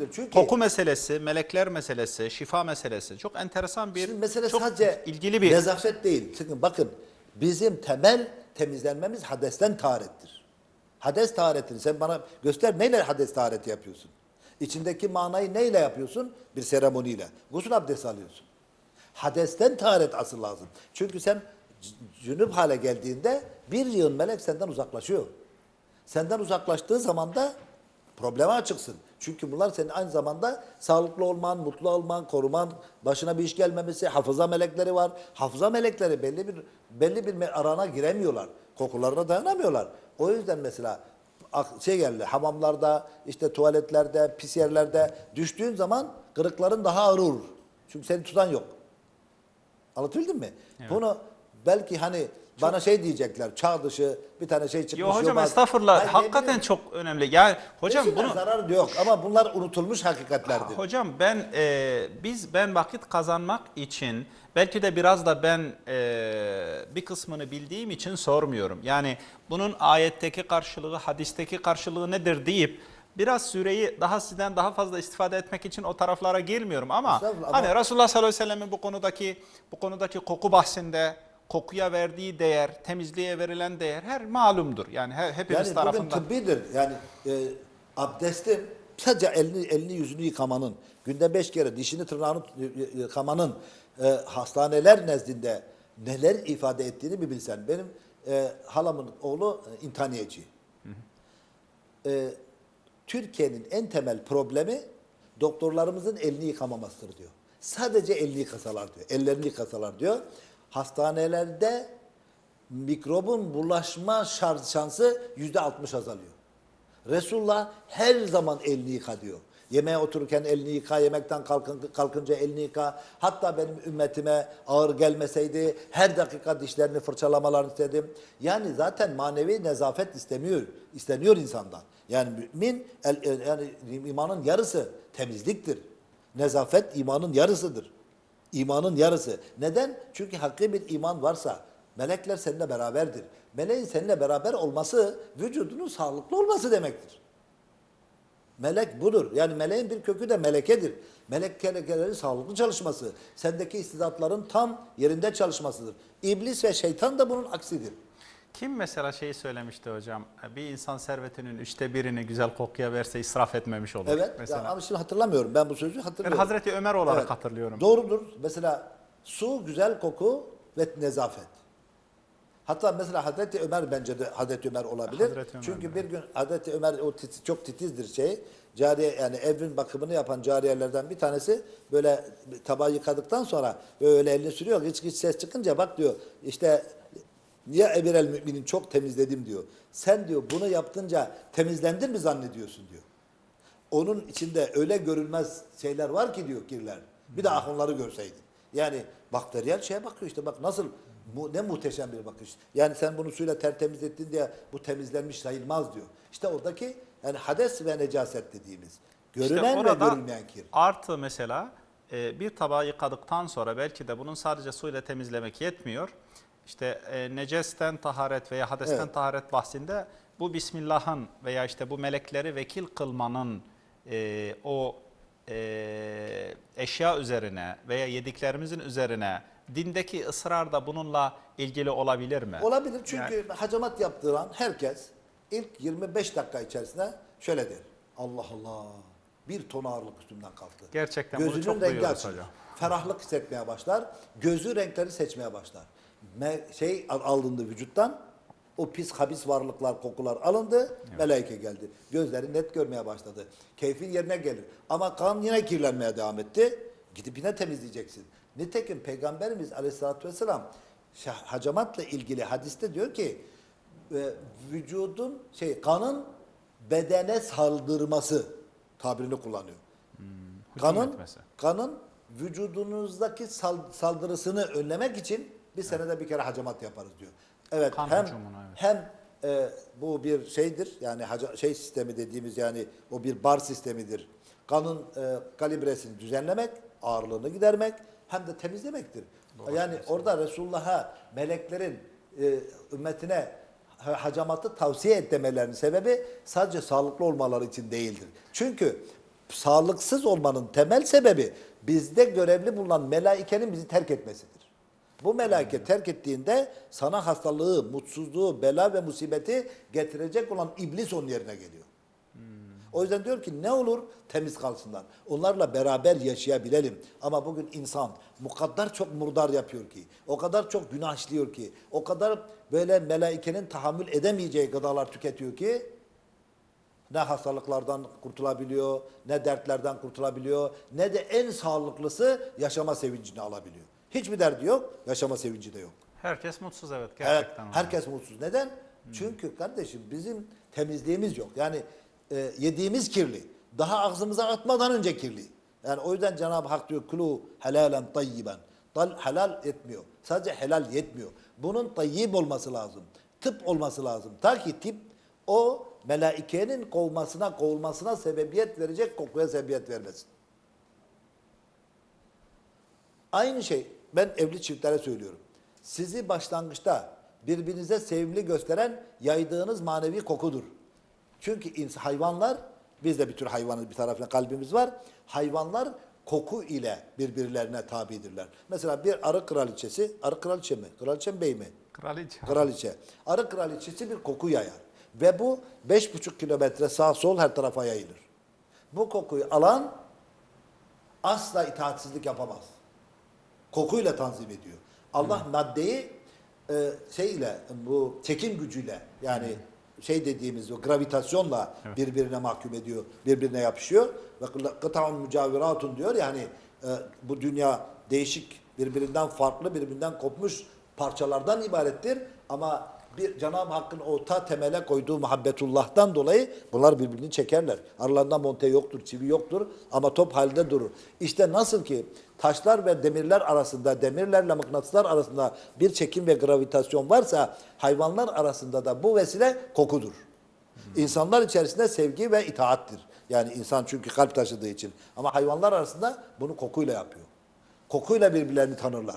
değildir. Çünkü Koku meselesi, melekler meselesi, şifa meselesi çok enteresan bir, Şimdi mesele çok sadece ilgili bir nezafet değil. Çünkü bakın bizim temel temizlenmemiz hadesten taharettir. Hades taharetini sen bana göster neyle hades tahareti yapıyorsun? İçindeki manayı neyle yapıyorsun? Bir seremoniyle. Gusül abdesti alıyorsun. Hadesten taharet asıl lazım. Çünkü sen cünüp hale geldiğinde bir yığın melek senden uzaklaşıyor. Senden uzaklaştığı zaman da probleme açıksın. Çünkü bunlar senin aynı zamanda sağlıklı olman, mutlu olman, koruman, başına bir iş gelmemesi, hafıza melekleri var. Hafıza melekleri belli bir belli bir arana giremiyorlar. Kokularına dayanamıyorlar. O yüzden mesela şey geldi hamamlarda, işte tuvaletlerde, pis yerlerde düştüğün zaman kırıkların daha ağır olur. Çünkü seni tutan yok. Anlatabildim mi? Bunu belki hani bana şey diyecekler, çağ dışı bir tane şey çıkmış. Yo hocam estağfurullah Hayır, hakikaten çok önemli. Yani hocam bunu zararı yok ama bunlar unutulmuş hakikatlerdir. hocam ben e, biz ben vakit kazanmak için belki de biraz da ben e, bir kısmını bildiğim için sormuyorum. Yani bunun ayetteki karşılığı, hadisteki karşılığı nedir deyip biraz süreyi daha sizden daha fazla istifade etmek için o taraflara girmiyorum ama Estağfurullah, ama- hani Resulullah sallallahu aleyhi ve sellem'in bu konudaki bu konudaki koku bahsinde kokuya verdiği değer, temizliğe verilen değer her malumdur. Yani her, hepimiz Yani tarafından. tıbbidir. Yani e, abdestin sadece elini, elini yüzünü yıkamanın, günde beş kere dişini tırnağını yıkamanın e, hastaneler nezdinde neler ifade ettiğini bir bilsen. Benim e, halamın oğlu e, intaniyeci. E, Türkiye'nin en temel problemi doktorlarımızın elini yıkamamasıdır diyor. Sadece elini yıkasalar diyor. Ellerini yıkasalar diyor. Hastanelerde mikrobun bulaşma şansı yüzde altmış azalıyor. Resulullah her zaman elini yıka diyor. Yemeğe otururken elini yıka, yemekten kalkın, kalkınca elini yıka. Hatta benim ümmetime ağır gelmeseydi her dakika dişlerini fırçalamalarını istedim. Yani zaten manevi nezafet istemiyor, isteniyor insandan. Yani mümin, el- yani imanın yarısı temizliktir. Nezafet imanın yarısıdır. İmanın yarısı. Neden? Çünkü hakiki bir iman varsa melekler seninle beraberdir. Meleğin seninle beraber olması vücudunun sağlıklı olması demektir. Melek budur. Yani meleğin bir kökü de melekedir. Melek kelekelerin sağlıklı çalışması. Sendeki istidatların tam yerinde çalışmasıdır. İblis ve şeytan da bunun aksidir. Kim mesela şeyi söylemişti hocam, bir insan servetinin üçte birini güzel kokuya verse israf etmemiş olur. Evet. Mesela. Ya, ama şimdi hatırlamıyorum. Ben bu sözü hatırlıyorum. Hazreti Ömer olarak Evet. hatırlıyorum. Doğrudur. Mesela su, güzel koku ve nezafet. Hatta mesela Hazreti Ömer bence de Hazreti Ömer olabilir. Hazreti Ömer Çünkü mi? bir gün Hazreti Ömer o titiz, çok titizdir şey. Cariye yani evin bakımını yapan cariyelerden bir tanesi böyle tabağı yıkadıktan sonra böyle elini sürüyor. Hiç hiç ses çıkınca bak diyor işte niye Emir el Müminin çok temizledim diyor. Sen diyor bunu yaptınca temizlendin mi zannediyorsun diyor. Onun içinde öyle görülmez şeyler var ki diyor kirler. Bir de ah onları görseydin. Yani bakteriyel şeye bakıyor işte bak nasıl mu, ne muhteşem bir bakış. Yani sen bunu suyla tertemiz ettin diye bu temizlenmiş sayılmaz diyor. İşte oradaki yani hades ve necaset dediğimiz. İşte Görünen ve orada görülmeyen kir. Artı mesela e, bir tabağı yıkadıktan sonra belki de bunun sadece suyla temizlemek yetmiyor. İşte e, necesten taharet veya hadesten Evet. taharet bahsinde bu Bismillah'ın veya işte bu melekleri vekil kılmanın e, o e, eşya üzerine veya yediklerimizin üzerine dindeki ısrar da bununla ilgili olabilir mi? Olabilir çünkü hacamat yaptıran herkes ilk 25 dakika içerisinde şöyle der. Allah Allah bir ton ağırlık üstümden kalktı. Gerçekten bunu Gözünün çok rengi duyuyoruz açılır. hocam. Ferahlık hissetmeye başlar. Gözü renkleri seçmeye başlar. Şey al- alındı vücuttan. O pis habis varlıklar, kokular alındı. Melaike geldi. Gözleri net görmeye başladı. Keyfin yerine gelir. Ama kan yine kirlenmeye devam etti. Gidip yine temizleyeceksin. Nitekim Peygamberimiz Aleyhisselatü Vesselam hacamatla ilgili hadiste diyor ki e, vücudun şey kanın bedene saldırması tabirini kullanıyor. Hücum Kanın etmesi. kanın vücudunuzdaki sal- saldırısını önlemek için bir senede bir kere hacamat yaparız diyor. Evet Kan hem hücumuna, evet. hem e, bu bir şeydir yani haca- şey sistemi dediğimiz yani o bir bar sistemidir. Kanın e, kalibresini düzenlemek, ağırlığını gidermek hem de temizlemektir. yani orada Resulullah'a meleklerin e, ümmetine ha- hacamatı tavsiye et demelerinin sebebi sadece sağlıklı olmaları için değildir. Çünkü sağlıksız olmanın temel sebebi bizde görevli bulunan melaikenin bizi terk etmesidir. Bu melaike terk ettiğinde sana hastalığı, mutsuzluğu, bela ve musibeti getirecek olan iblis onun yerine geliyor. O yüzden diyor ki ne olur temiz kalsınlar. Onlarla beraber yaşayabilelim. Ama bugün insan o kadar çok murdar yapıyor ki, o kadar çok günah işliyor ki, o kadar böyle melaikenin tahammül edemeyeceği gıdalar tüketiyor ki ne hastalıklardan kurtulabiliyor, ne dertlerden kurtulabiliyor, ne de en sağlıklısı yaşama sevincini alabiliyor. Hiçbir derdi yok, yaşama sevinci de yok. Herkes mutsuz evet Evet, gerçekten. öyle. herkes mutsuz. Neden? Çünkü kardeşim bizim temizliğimiz yok. Yani e, yediğimiz kirli. Daha ağzımıza atmadan önce kirli. Yani o yüzden Cenab-ı Hak diyor kulu helalen tayyiben. Dal helal etmiyor. Sadece helal yetmiyor. Bunun tayyib olması lazım. Tıp olması lazım. Ta ki tip o melaikenin kovmasına, kovulmasına sebebiyet verecek kokuya sebebiyet vermesin. Aynı şey ben evli çiftlere söylüyorum. Sizi başlangıçta birbirinize sevimli gösteren yaydığınız manevi kokudur. Çünkü hayvanlar, biz de bir tür hayvanız bir tarafına kalbimiz var. Hayvanlar koku ile birbirlerine tabidirler. Mesela bir arı kraliçesi, arı kraliçe mi? Kraliçe mi bey mi? Kraliçe. Kraliçe. Arı kraliçesi bir koku yayar. Ve bu beş buçuk kilometre sağ sol her tarafa yayılır. Bu kokuyu alan asla itaatsizlik yapamaz. Kokuyla tanzim ediyor. Allah maddeyi e, şey ile bu çekim gücüyle yani şey dediğimiz o gravitasyonla birbirine mahkum ediyor, birbirine yapışıyor. Ve kıtaun mücaviratun diyor yani e, bu dünya değişik birbirinden farklı, birbirinden kopmuş parçalardan ibarettir. Ama bir Cenab-ı Hakk'ın orta temele koyduğu muhabbetullah'tan dolayı bunlar birbirini çekerler. Aralarında monte yoktur, çivi yoktur ama top halde durur. İşte nasıl ki taşlar ve demirler arasında, demirlerle mıknatıslar arasında bir çekim ve gravitasyon varsa hayvanlar arasında da bu vesile kokudur. İnsanlar içerisinde sevgi ve itaattir. Yani insan çünkü kalp taşıdığı için. Ama hayvanlar arasında bunu kokuyla yapıyor. Kokuyla birbirlerini tanırlar.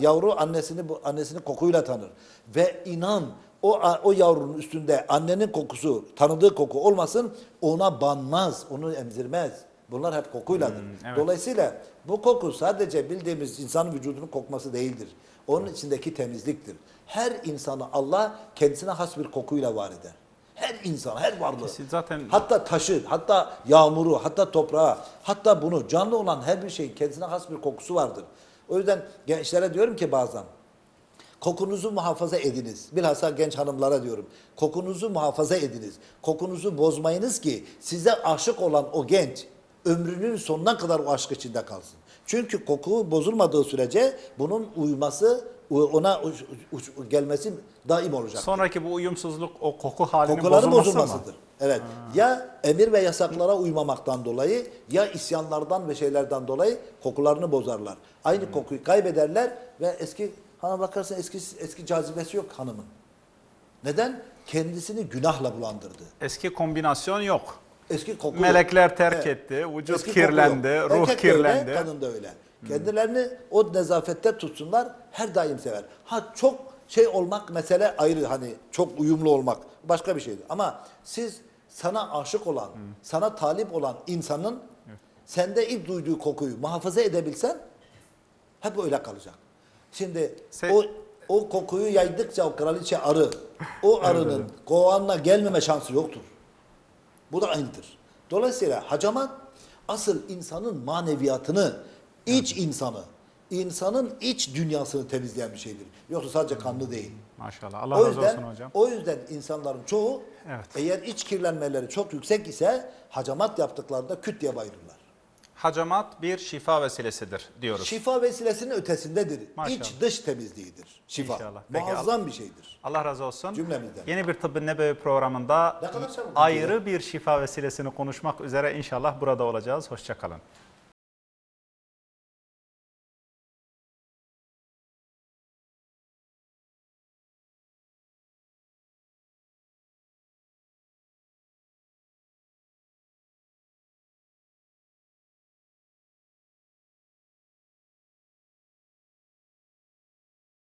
Yavru annesini bu annesini kokuyla tanır ve inan o o yavrunun üstünde annenin kokusu, tanıdığı koku olmasın ona banmaz, onu emzirmez. Bunlar hep kokuyladır. evet. Dolayısıyla bu koku sadece bildiğimiz insanın vücudunun kokması değildir. Onun içindeki temizliktir. Her insanı Allah kendisine has bir kokuyla var eder. Her insan, her varlığı. Kesin zaten- Hatta taşı, hatta yağmuru, hatta toprağı, hatta bunu canlı olan her bir şeyin kendisine has bir kokusu vardır. O yüzden gençlere diyorum ki bazen kokunuzu muhafaza ediniz. Bilhassa genç hanımlara diyorum. Kokunuzu muhafaza ediniz. Kokunuzu bozmayınız ki size aşık olan o genç ömrünün sonuna kadar o aşk içinde kalsın. Çünkü koku bozulmadığı sürece bunun uyuması, ona uç- uç- gelmesi daim olacak. Sonraki bu uyumsuzluk o koku halinin Kokuların bozulması mı? Evet. Ya emir ve yasaklara uymamaktan dolayı ya isyanlardan ve şeylerden dolayı kokularını bozarlar. Aynı kokuyu kaybederler ve eski hanım bakarsan eski eski cazibesi yok hanımın. Neden? Kendisini günahla bulandırdı. Eski kombinasyon yok. Eski koku. Melekler terk Evet. etti, vücut Eski kirlendi, yok. ruh Erkek kirlendi. Öyle, kadın da öyle. Kendilerini o nezafette tutsunlar, her daim sever. Ha çok şey olmak mesele ayrı hani çok uyumlu olmak başka bir şeydir. Ama siz sana aşık olan, sana talip olan insanın sende ilk duyduğu kokuyu muhafaza edebilsen hep öyle kalacak. Şimdi Se- o o kokuyu yaydıkça o kraliçe arı, o arının kovanına gelmeme şansı yoktur. Bu da aynıdır. Dolayısıyla hacamat asıl insanın maneviyatını, iç insanı, insanın iç dünyasını temizleyen bir şeydir. Yoksa sadece kanlı değil. Maşallah. Allah o razı yüzden, olsun hocam. O yüzden insanların çoğu Evet. eğer iç kirlenmeleri çok yüksek ise hacamat yaptıklarında küt diye bayılırlar. Hacamat bir şifa vesilesidir diyoruz. Şifa vesilesinin ötesindedir. Maşallah. İç dış temizliğidir şifa. İnşallah. Peki, Muazzam bir şeydir. Allah razı olsun. Cümlemizden. Yeni bir Tıbbın Nebevi programında ayrı bir şifa vesilesini konuşmak üzere inşallah burada olacağız. Hoşçakalın.